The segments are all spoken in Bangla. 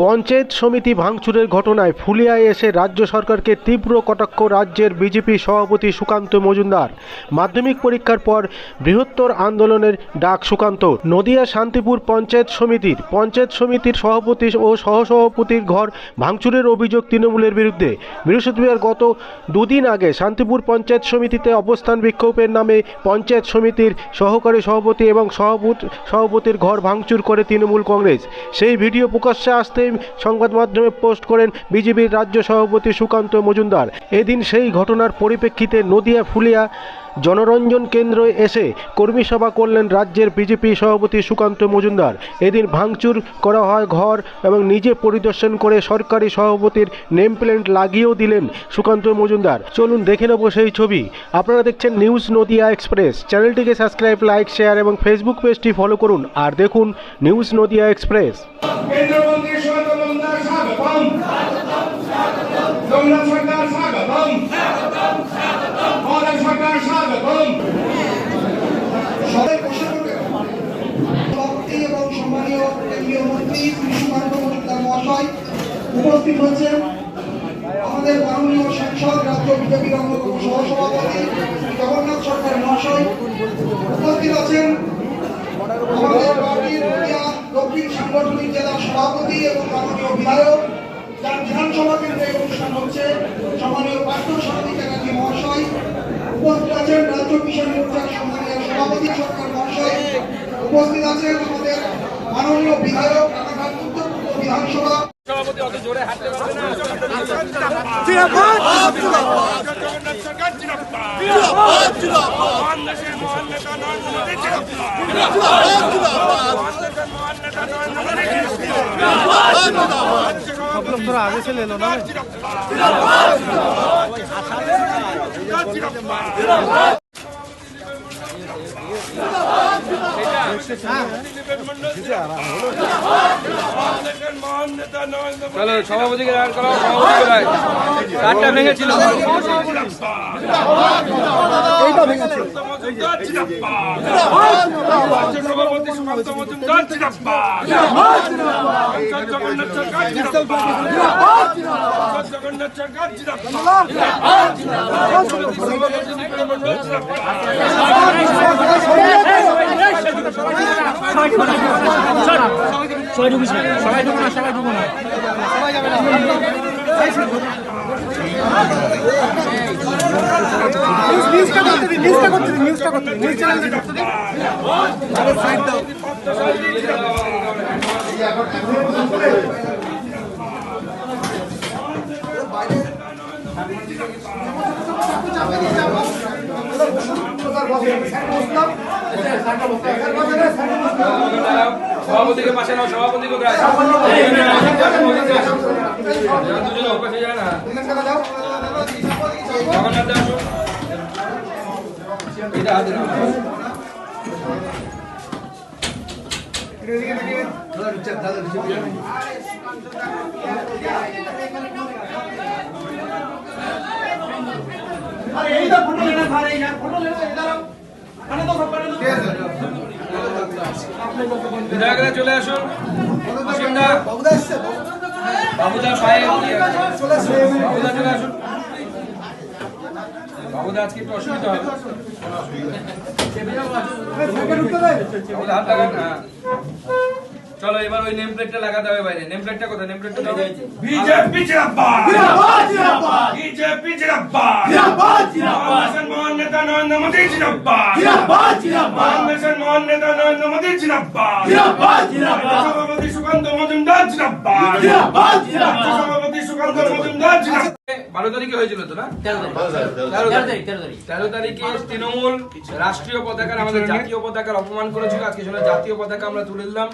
পঞ্চায়েত সমিতি ভাঙচুরের ঘটনায় ফুলিয়ায় এসে রাজ্য সরকারকে তীব্র কটাক্ষ রাজ্যের বিজেপি সভাপতি সুকান্ত মজুমদার। মাধ্যমিক পরীক্ষার পর বৃহত্তর আন্দোলনের ডাক সুকান্ত। নদিয়া শান্তিপুর পঞ্চায়েত সমিতির পঞ্চায়েত সমিতির সভাপতি ও সহসভাপতির ঘর ভাঙচুরের অভিযোগ তৃণমূলের বিরুদ্ধে। বৃহস্পতিবার গত দুদিন আগে শান্তিপুর পঞ্চায়েত সমিতিতে অবস্থান বিক্ষোভের নামে পঞ্চায়েত সমিতির সহকারী সভাপতি এবং সভাপতি সভাপতির ঘর ভাঙচুর করে তৃণমূল কংগ্রেস। সেই ভিডিও প্রকাশ্যে আসতেই সংবাদ মাধ্যমে পোস্ট করেন বিজেপির রাজ্য সভাপতি সুকান্ত মজুমদার। এদিন সেই ঘটনার পরিপ্রেক্ষিতে নদিয়া ফুলিয়া জনরঞ্জন কেন্দ্রে এসে কর্মী সভা করলেন রাজ্যের বিজেপি সভাপতি সুকান্ত মজুমদার। এদিন ভাঙচুর করা হয় ঘর এবং নিজে পরিদর্শন করে সরকারি সভাপতির নেম প্লেট লাগিয়েও দিলেন সুকান্ত মজুমদার। চলুন দেখে নেব সেই ছবি। আপনারা দেখছেন নিউজ নদিয়া এক্সপ্রেস। চ্যানেলটিকে সাবস্ক্রাইব, লাইক, শেয়ার এবং ফেসবুক পেজটি ফলো করুন। আর দেখুন নিউজ নদিয়া এক্সপ্রেস। কেন্দ্রমন্ত্রী সবাই বসে। এবং সম্মানীয় কেন্দ্রীয় মন্ত্রী মজুমদার মহাশয় উপস্থিত হচ্ছেন। আমাদের মাননীয় সাংসদ রাজ্য বিজেপির অন্যতম সহসভাপতি জগন্নাথ সরকার মহাশয় উপস্থিত আছেন। আমাদের পার্টির দক্ষিণ সাংগঠনিক জেলার সভাপতি এবং মাননীয় বিধায়ক, যার বিধানসভা কেন্দ্রে অনুষ্ঠান হচ্ছে। সম্মানীয় পার্থ চ্যাটার্জি মহাশয় উপস্থিত আছেন। রাজ্য কিষাণ মোর্চার সম্মানীয় সভাপতি সরকার মহাশয় উপস্থিত আছেন আমাদের মাননীয় বিধায়ক রানাঘাট উত্তর বিধানসভা। জগন্নাথ সরকার জিন্দাবাদ মহান দেশের মহান নেতা নরেন্দ্র মোদী জিন্দাবাদ মহান দেশের মহান নেতা নরেন্দ্র মোদী জিন্দাবাদ তোরা আগে ছিল না চলো সভাপতিকে দাঁড় করাও সভাপতিকে দাঁড় কাঠটা ভেঙেছিল সভাপতি সুকান্ত জিন্দাবাদ সভাপতি নিপীড়ন মণ্ডল জিন্দাবাদ সভাপতিকে পাশে নাও, সভাপতি কোথায় দুজনে অপাশে যায় না জগন্নাথ দাস আসুন। এটা হাতে নাও। বিধায়করা চলে আসুন। বাবুদা পায়ে বাবুদা চলে আসুন। বাবুদা আজকে একটু অসুবিধা হবে। হ্যাঁ। চলো এবার ওই নেম প্লেটটা লাগাতে হবে বাইরে। নেম প্লেটটা কোথায়? নেম প্লেটটা দাও বিজেপি জিন্দাবাদ জিন্দাবাদ বিজেপি জিন্দাবাদ জিন্দাবাদ জিন্দাবাদ মহান নেতা নরেন্দ্র মোদী জিন্দাবাদ জিন্দাবাদ জিন্দাবাদ দেশের মহান নেতা নরেন্দ্র মোদী জিন্দাবাদ জিন্দাবাদ জিন্দাবাদ সভাপতি সুকান্ত মজুমদার জিন্দাবাদ জিন্দাবাদ জিন্দাবাদ সভাপতি সুকান্ত মজুমদার জিন্দাবাদ বারো তারিখে হয়েছিল তো না তেরো তারিখ তেরো তারিখে তৃণমূল রাষ্ট্রীয় পতাকার আমাদের জাতীয় পতাকার অপমান করেছিল। আজকে সেটা জাতীয় পতাকা আমরা তুলে দিলাম।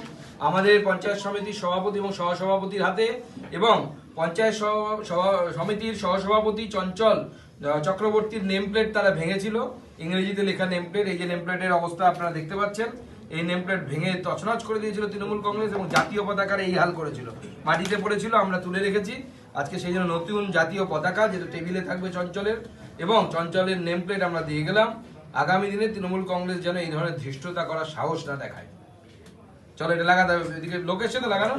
আমাদের পঞ্চায়েত সমিতির সভাপতি এবং সহসভাপতির হাতে। এবং পঞ্চায়েত সমিতির সহসভাপতি চঞ্চল চক্রবর্তীর নেম প্লেট তারা ভেঙেছিল। ইংরেজিতে লেখা নেম প্লেট এই যে নেম প্লেটের অবস্থা আপনারা দেখতে পাচ্ছেন, এই নেম প্লেট ভেঙে তছনছ করে দিয়েছিল তৃণমূল কংগ্রেস এবং জাতীয় পতাকার এই হাল করেছিল। মাটিতে পড়েছিল, আমরা তুলে রেখেছি। আজকে সেই জন্য নতুন জাতীয় পতাকা যেটা টেবিলে থাকবে চঞ্চলের, এবং চঞ্চলের নেম প্লেট আমরা দিয়ে গেলাম। আগামী দিনে তৃণমূল কংগ্রেস যেন এই ধরনের ধৃষ্টতা করার সাহস না দেখায়। চলো এটা লাগাতে হবে এদিকে লোকের সাথে লাগানো।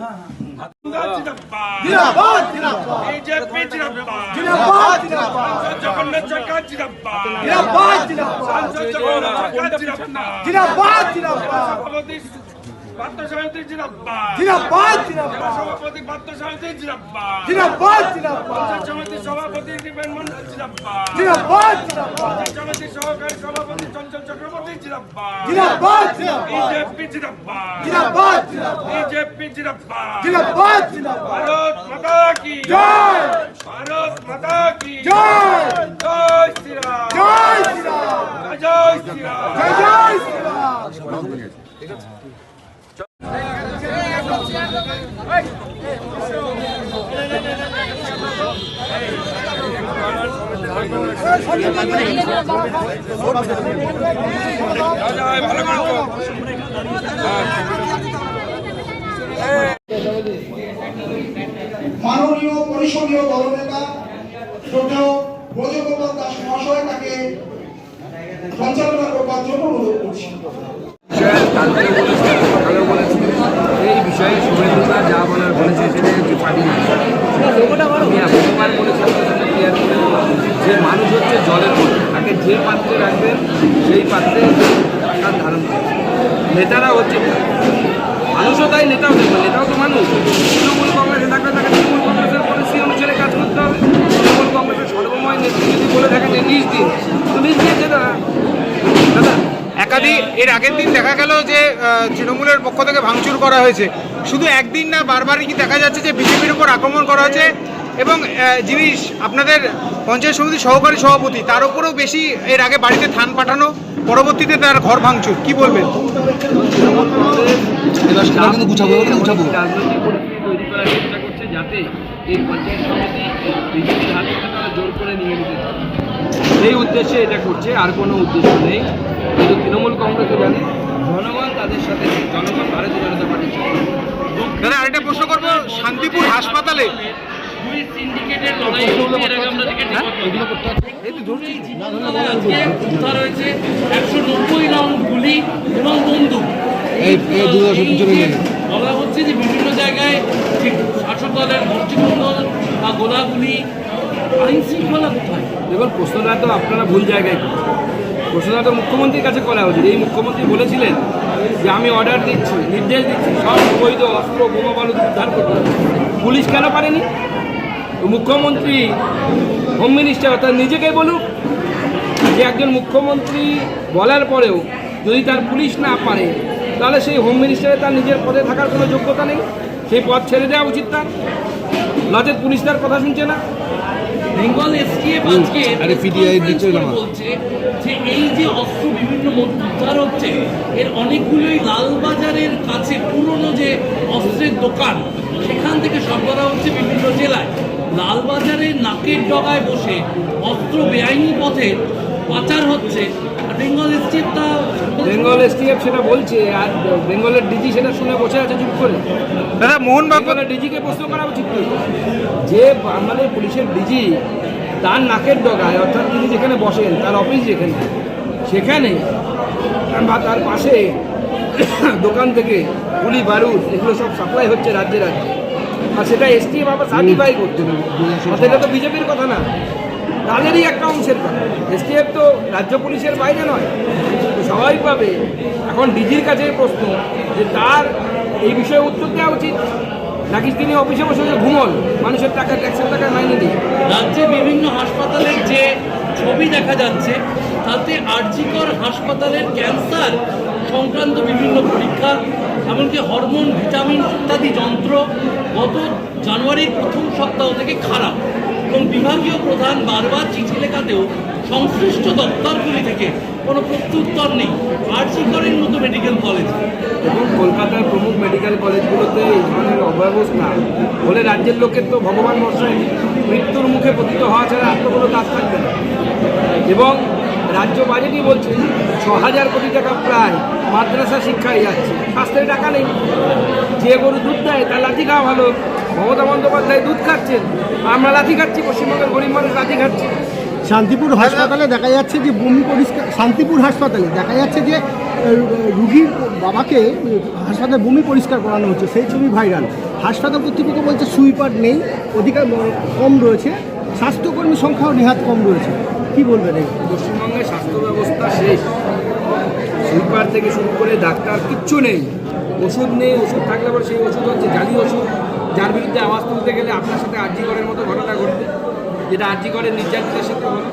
জিন্দাবাদ সাংসদ জগন্নাথ সরকার সাংসদ জগন্নাথ সরকার জিন্দাবাদ সভাপতি পার্থ সারথী জিন্দাবাদ সভাপতি পার্থ সারথী জিন্দাবাদ পঞ্চায়েত সমিতির সভাপতি দীপেন মন্ডল জিন্দাবাদ পঞ্চায়েত সমিতির সহকারী সভাপতি চঞ্চল চক্রবর্তী জিন্দাবাদ বিজেপি জিন্দাবাদ বিজেপি জিন্দাবাদ ভারত মাতা কি? জয়। ভারত মাতা কি? জয়। জয় শ্রীরাম। জয় শ্রীরাম। জয় শ্রীরাম জয় জয় ভালো করে মাননীয় পরিষদীয় দলনেতা শ্রদ্ধেয় ব্রজগোপাল দাস মহাশয় তাকে সঞ্চালনা করবার জন্য অনুরোধ করছি। বিষয়ে শুভেন্দুদা যা বলার বলেছে সেটা পার্টি আমি এতবার বলেছি আপনার সাথে ক্লিয়ার করে দিলাম যে মানুষ হচ্ছে জলের মতো তাকে যে পাত্রে রাখবেন, সেই পাত্রে তার ধারণ করবে নেতারা হচ্ছে মানুষও তাই, নেতাও দেখবে নেতাও তো মানুষ। তৃণমূল কংগ্রেসে থাকলে তাকে তৃণমূল কংগ্রেসের পলিসি অনুসারে কাজ করতে হবে। তৃণমূল কংগ্রেসের সর্বময় নেত্রী যদি বলে থাকে যে নিজ দিন। তো নিজ দিয়েছে দাদা দাদা, একাধিক, এর আগের দিন দেখা গেল যে তৃণমূলের পক্ষ থেকে ভাঙচুর করা হয়েছে। শুধু একদিন না, বারবারই কি দেখা যাচ্ছে যে, বিজেপির উপর আক্রমণ করা হয়েছে? এবং যিনি আপনাদের পঞ্চায়েত সমিতির সহকারী সভাপতি তার উপরেও বেশি এর আগে বাড়িতে থান পাঠানো পরবর্তীতে তার ঘর ভাঙচুর কি বলবেন? তৈরি করার যাতে এই পঞ্চায়েত সমিতি বিজেপির হাত থেকে তারা জোর করে নিয়ে নিতে সেই উদ্দেশ্যে এটা করছে আর কোনো উদ্দেশ্য নেই। কিন্তু তৃণমূল কংগ্রেসও জানে জনগণ তাদের সাথে জনগণ ভারতীয় জনতা পার্টির। দাদা আরেকটা প্রশ্ন করব শান্তিপুর হাসপাতালে বলা হচ্ছে যে বিভিন্ন জায়গায় শাসক দলের বা গোলাগুলি আইন শৃঙ্খলা কোথায় দেখুন প্রশ্নটা তো আপনারা ভুল জায়গায় প্রশ্নটা তো মুখ্যমন্ত্রীর কাছে করা উচিত এই মুখ্যমন্ত্রী বলেছিলেন যে আমি অর্ডার দিচ্ছি নির্দেশ দিচ্ছি সব বৈধ অস্ত্র বোমা বালু উদ্ধার করতে পুলিশ কেন পারেনি মুখ্যমন্ত্রী হোম মিনিস্টার অর্থাৎ নিজেকে বলুক যে একজন মুখ্যমন্ত্রী বলার পরেও যদি তার পুলিশ না পারে তাহলে সেই হোম মিনিস্টারে তার নিজের পদে থাকার কোনো যোগ্যতা নেই। সেই পদ ছেড়ে দেওয়া উচিত তার নচেত পুলিশ তার কথা শুনছে না। বেঙ্গল এসটিএফ আজকে conference করে বলছে যে এই যে অস্ত্র বিভিন্ন উদ্ধার হচ্ছে এর অনেকগুলোই লালবাজারের কাছে পুরনো যে অস্ত্রের দোকান সেখান থেকে সরবরাহ হচ্ছে বিভিন্ন জেলায়। লালবাজারের নাকের ডগায় বসে অস্ত্র বেআইনি পথে পাচার হচ্ছে। বেঙ্গল এসটিএফ তা বেঙ্গল এসটিএফ সেটা বলছে আর বেঙ্গলের ডিজি সেটা শুনে বসে আছে চুপ করে। দাদা মোহনবাগ বেঙ্গলের ডিজিকে প্রশ্ন করা। উচিত যে আমাদের পুলিশের ডিজি তার নাকের ডগায় অর্থাৎ তিনি যেখানে বসেন তার অফিস যেখানে সেখানে বা তার পাশে দোকান থেকে গুলি বারুদ এগুলো সব সাপ্লাই হচ্ছে রাজ্যে রাজ্যে। আর সেটা এসটিএফ আবার সার্টিফাই অর্থাৎ এটা তো বিজেপির কথা না। তাদেরই একটা অংশের কথা। এসটিএফ তো রাজ্য পুলিশের বাইরে নয়। তো স্বাভাবিকভাবে এখন ডিজির কাছে প্রশ্ন যে তার এই বিষয়ে উত্তর দেওয়া উচিত? নাকি তিনি অফিসে বসে ঘুমন? মানুষের টাকা, ট্যাক্সের টাকা মাইনে দিয়ে রাজ্যে বিভিন্ন হাসপাতালের যে ছবি দেখা যাচ্ছে, তাতে আরজিকর হাসপাতালের ক্যান্সার সংক্রান্ত বিভিন্ন পরীক্ষা এমনকি হরমোন, ভিটামিন ইত্যাদি যন্ত্র গত জানুয়ারির প্রথম সপ্তাহ থেকে খারাপ। এবং বিভাগীয় প্রধান বারবার চিঠি লেখাতেও সংশ্লিষ্ট দপ্তরগুলি থেকে কোনো প্রত্যুত্তর নেই। আরজিকরের মতো মেডিকেল কলেজ এবং কলকাতার প্রমুখ মেডিকেল কলেজগুলোতে এই ধরনের অব্যবস্থা বলে রাজ্যের লোকের তো ভগবান বর্ষায় মৃত্যুর মুখে পতিত হওয়া ছাড়া আর তো কোনো কাজ থাকবে না। এবং রাজ্য বাজেটই বলছে ছ হাজার কোটি টাকা প্রায় মাদ্রাসা শিক্ষায় যাচ্ছে। স্বাস্থ্যের টাকা নেই। যে গরু দুধ দেয়, তার লাঠি খাওয়া ভালো। মমতা বন্দ্যোপাধ্যায় দুধ খাচ্ছেন, আমরা লাঠি খাচ্ছি, পশ্চিমবঙ্গের গরিব মানুষ লাঠি খাচ্ছে। শান্তিপুর হাসপাতালে দেখা যাচ্ছে যে বমি পরিষ্কার শান্তিপুর হাসপাতালে দেখা যাচ্ছে যে রুগীর বাবাকে হাসপাতালে বমি পরিষ্কার করানো হচ্ছে, সেই ছবি ভাইরাল হাসপাতাল কর্তৃপক্ষ বলছে সুইপার নেই, অধিকার কম রয়েছে। স্বাস্থ্যকর্মী সংখ্যাও নেহাত কম রয়েছে। কি বলবেন পশ্চিমবঙ্গের স্বাস্থ্য ব্যবস্থা শেষ। সুইপার থেকে শুরু করে ডাক্তার কিচ্ছু নেই। ওষুধ নেই, ওষুধ থাকলে পরে সেই ওষুধ হচ্ছে জালি ওষুধ। যার বিরুদ্ধে আওয়াজ তুলতে গেলে আপনার সাথে আর্জি করার মতো ঘটনা ঘটবে। যেটা আর্জি করে নির্যাতিতের সাথে হলো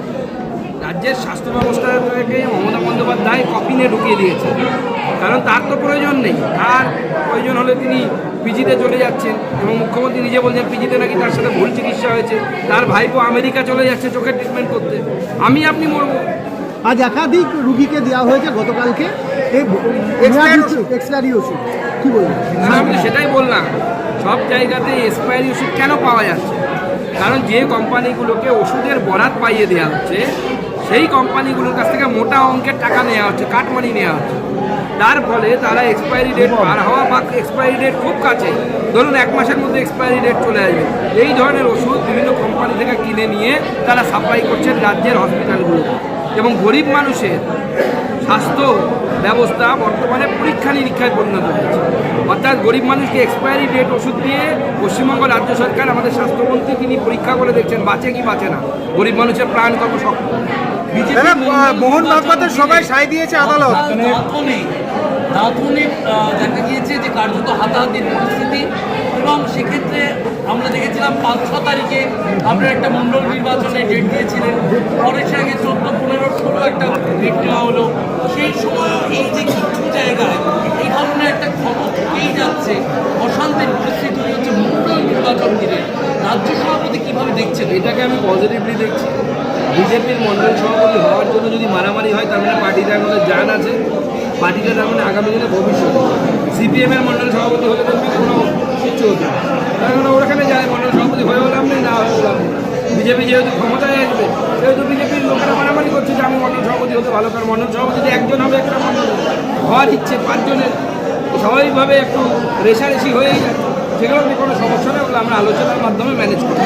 রাজ্যের স্বাস্থ্য ব্যবস্থাটাকে মমতা বন্দ্যোপাধ্যায় কপিনে ঢুকিয়ে দিয়েছে। কারণ তার তো প্রয়োজন নেই। তার প্রয়োজন হলে তিনি পিজিতে চলে যাচ্ছেন এবং মুখ্যমন্ত্রী নিজে বলছেন পিজিতে নাকি তার সাথে ভুল চিকিৎসা হয়েছে তার ভাইপো আমেরিকা চলে যাচ্ছে চোখের ট্রিটমেন্ট করতে। আমি আপনি মরবো। আজ একাধিক রুগীকে দেওয়া হয়েছে গতকালকে। এক্সপায়ারি ওষুধ। কি বলবেন না, আমি সেটাই বললাম। সব জায়গাতে এক্সপায়ারি ওষুধ কেন পাওয়া যাচ্ছে? কারণ যে কোম্পানিগুলোকে ওষুধের বরাত পাইয়ে দেওয়া হচ্ছে সেই কোম্পানিগুলোর কাছ থেকে মোটা অঙ্কের টাকা নেওয়া হচ্ছে কাটমানি নেওয়া হচ্ছে। তার ফলে তারা এক্সপায়ারি ডেট পার হওয়া বা এক্সপায়ারি ডেট খুব কাছে। ধরুন এক মাসের মধ্যে এক্সপায়ারি ডেট চলে আসবে। এই ধরনের ওষুধ বিভিন্ন কোম্পানি থেকে কিনে নিয়ে তারা সাপ্লাই করছেন রাজ্যের হসপিটালগুলোতে এবং গরিব মানুষের স্বাস্থ্য ব্যবস্থা বর্তমানে পরীক্ষা নিরীক্ষায় পরিণত হয়েছে। অর্থাৎ গরিব মানুষকে এক্সপায়ারি ডেট ওষুধ দিয়ে পশ্চিমবঙ্গ রাজ্য সরকার আমাদের স্বাস্থ্যমন্ত্রী তিনি পরীক্ষা করে দেখছেন বাঁচে কি বাঁচে না? গরিব মানুষের প্রাণ কত শক্ত। মোহন ভাগবতের সবাই সাই দিয়েছে আদালত। দাঁতনে দেখা গিয়েছে যে কার্যত হাতাহাতির পরিস্থিতি এবং সেক্ষেত্রে আমরা দেখেছিলাম পাঁচ, ছ তারিখে আপনার একটা মণ্ডল নির্বাচনে ডেট দিয়েছিলেন। পরে আগে চোদ্দ, পনেরো, ষোলো একটা ডেট নেওয়া হলো। সেই সময় এই যে কিছু জায়গায় এই ধরনের একটা খবর থেকেই যাচ্ছে, অশান্তির পরিস্থিতি হচ্ছে মণ্ডল নির্বাচন ঘিরে রাজ্য সভাপতি কীভাবে দেখছেন? এটাকে আমি পজিটিভলি দেখছি। বিজেপির মন্ডল সভাপতি হওয়ার জন্য যদি মারামারি হয় তার মানে পার্টিটার মধ্যে জান আছে। পার্টিটা তার আগামী দিনে ভবিষ্যৎ সিপিএমের মন্ডল সভাপতি হলে দেখবি কোনো কিছু হতো তার কারণ ওখানে যায় মন্ডল সভাপতি হয়ে হলাম নেই না হয়ে হলাম বিজেপি যেহেতু ক্ষমতায় আসবে, সেহেতু বিজেপির লোকেরা মারামারি করছে যে আমি মন্ডল সভাপতি হতে ভালো, কারণ মন্ডল সভাপতি যে একজন হবে, একটা মন্ডল হওয়ার ইচ্ছে পাঁচজনের স্বাভাবিকভাবে একটু রেশারেশি হয়েই যাচ্ছে। সেগুলো নিয়ে কোনো সমস্যা নেই ওগুলো আমরা আলোচনার মাধ্যমে ম্যানেজ করি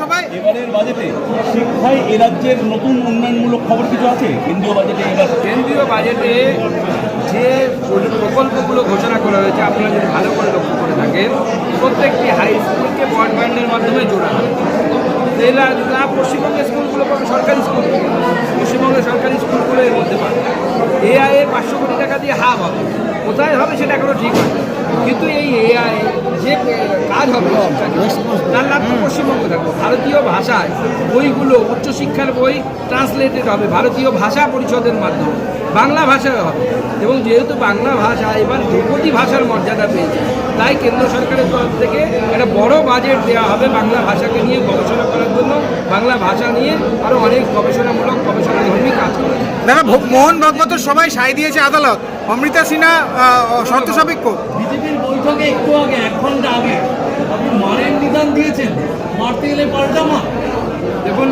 সবাই এবারের বাজেটে শিক্ষায় এ রাজ্যের নতুন উন্নয়নমূলক খবর কিছু আছে? কেন্দ্রীয় বাজেটে এবার কেন্দ্রীয় বাজেটে যে প্রকল্পগুলো ঘোষণা করা হয়েছে আপনারা যদি ভালো করে লক্ষ্য করে থাকেন প্রত্যেকটি হাই স্কুলকে ব্রডব্যান্ডের মাধ্যমে জোড়া না পশ্চিমবঙ্গের স্কুলগুলো কোনো সরকারি স্কুল পশ্চিমবঙ্গের সরকারি স্কুলগুলো এর মধ্যে পাবে এআই এ পাঁচশো কোটি টাকা দিয়ে হাব হবে। কোথায় হবে সেটা এখনও ঠিক হয় কিন্তু এই এআই যে কাজ হবে তার লাভ তো পশ্চিমবঙ্গ থাকবে। ভারতীয় ভাষায় বইগুলো উচ্চশিক্ষার বই ট্রান্সলেটেড হবে, ভারতীয় ভাষা পরিষদের মাধ্যমে। বাংলা ভাষায় হবে। এবং যেহেতু বাংলা ভাষা এবার ধ্রুপদী ভাষার মর্যাদা পেয়েছে, তাই কেন্দ্র সরকারের তরফ থেকে একটা বড় বাজেট দেওয়া হবে বাংলা ভাষাকে নিয়ে গবেষণা করার জন্য। বাংলা ভাষা নিয়ে আরও অনেক গবেষণামূলক, গবেষণাধর্মী কাজ করা দাদা মোহন ভাগবতের সবাই সাই দিয়েছে আদালত। অমৃতা সিনহা শর্ত সাপেক্ষ। বিজেপির বৈঠকে একটু আগে, এক ঘণ্টা আগে। আপনি মারের নিদান দিয়েছেন। মারতে গেলে পাল্টা মার। দেখুন,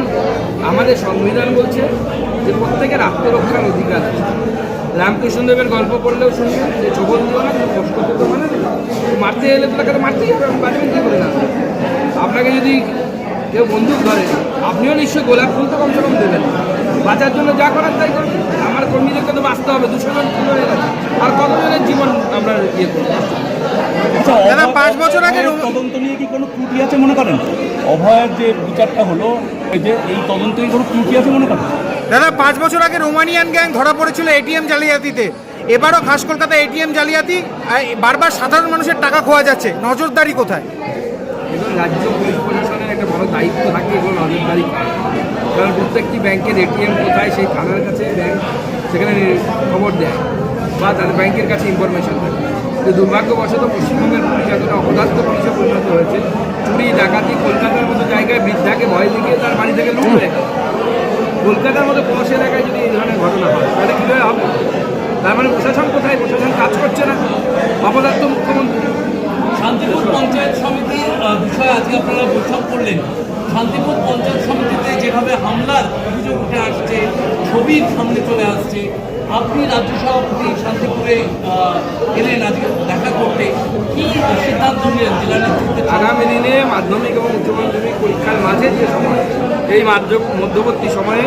আমাদের সংবিধান বলছে যে প্রত্যেকের আত্মরক্ষার অধিকার আছে। রামকৃষ্ণদেবের গল্প পড়লেও শুনবেন, যে ছোবল দিও না কষ্ট করতে মানে। মারতে এলে তো তাকে মারতেই হবে বাঁচবেন কী করে না আপনাকে যদি কেউ বন্দুক ধরে, আপনিও নিশ্চয়ই গোলাপ ফুল তো কমসে কম দেবেন। বাঁচার জন্য যা করার তাই করবেন আমার কর্মীদেরকে তো বাঁচতে হবে দুশো জন খুন হয়ে গেছে। আর কতজনের জীবন আমরা ইয়ে করব? আচ্ছা দাদা, পাঁচ বছর আগে তদন্ত নিয়ে কি কোনো ত্রুটি আছে মনে করেন? অভয়ের যে বিচারটা হলো এই যে এই তদন্তে কি কোনো ত্রুটি আছে মনে করেন? দাদা পাঁচ বছর আগে রোমানিয়ান গ্যাং ধরা পড়েছিল এটিএম জালিয়াতিতে। এবারও খাস কলকাতা এটিএম জালিয়াতি আর বারবার সাধারণ মানুষের টাকা খোয়া যাচ্ছে। নজরদারি কোথায়? রাজ্য পুলিশ প্রশাসনের একটা বড় দায়িত্ব থাকে এগুলো নজরদারি করা। কারণ প্রত্যেকটি ব্যাংকের এটিএম কোথায় সেই থানার কাছে ব্যাংক সেখানে খবর দেয় বা তাদের ব্যাংকের কাছে ইনফরমেশন থাকে। কিন্তু দুর্ভাগ্যবশত পশ্চিমবঙ্গের পুলিশ এতটা অপদার্থ পুলিশে পরিণত হয়েছে, চুরি, ডাকাতি, কলকাতার মতো জায়গায় বৃদ্ধাকে ভয় দেখিয়ে তার বাড়ি থেকে লুট হয়ে কলকাতার মতো পৌষ এলাকায় যদি এই ধরনের ঘটনা হয়, তাহলে কীভাবে হবে? তার মানে প্রশাসন কোথায়? প্রশাসন কাজ করছে না। অপদার্থ মুখ্যমন্ত্রী। শান্তিপুর পঞ্চায়েত সমিতির বিষয়ে আজকে আপনারা বৈঠক করলেন। শান্তিপুর পঞ্চায়েত সমিতিতে যেভাবে হামলার অভিযোগ উঠে আসছে, ছবির সামনে চলে আসছে, আপনি রাজ্য সভাপতি শান্তিপুরে এলেন আজকে দেখা করতে। কি সিদ্ধান্ত নিলেন জেলা নেতৃত্বে আগামী দিনে মাধ্যমিক এবং উচ্চ মাধ্যমিক পরীক্ষার মাঝে যে সময়, এই মাধ্য মধ্যবর্তী সময়ে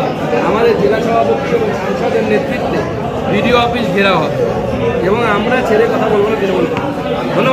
আমাদের জেলা সভাপতি এবং সাংসদের নেতৃত্বে বিডিও অফিস ঘেরা হবে। এবং আমরা ছেড়ে কথা বলব না তৃণমূল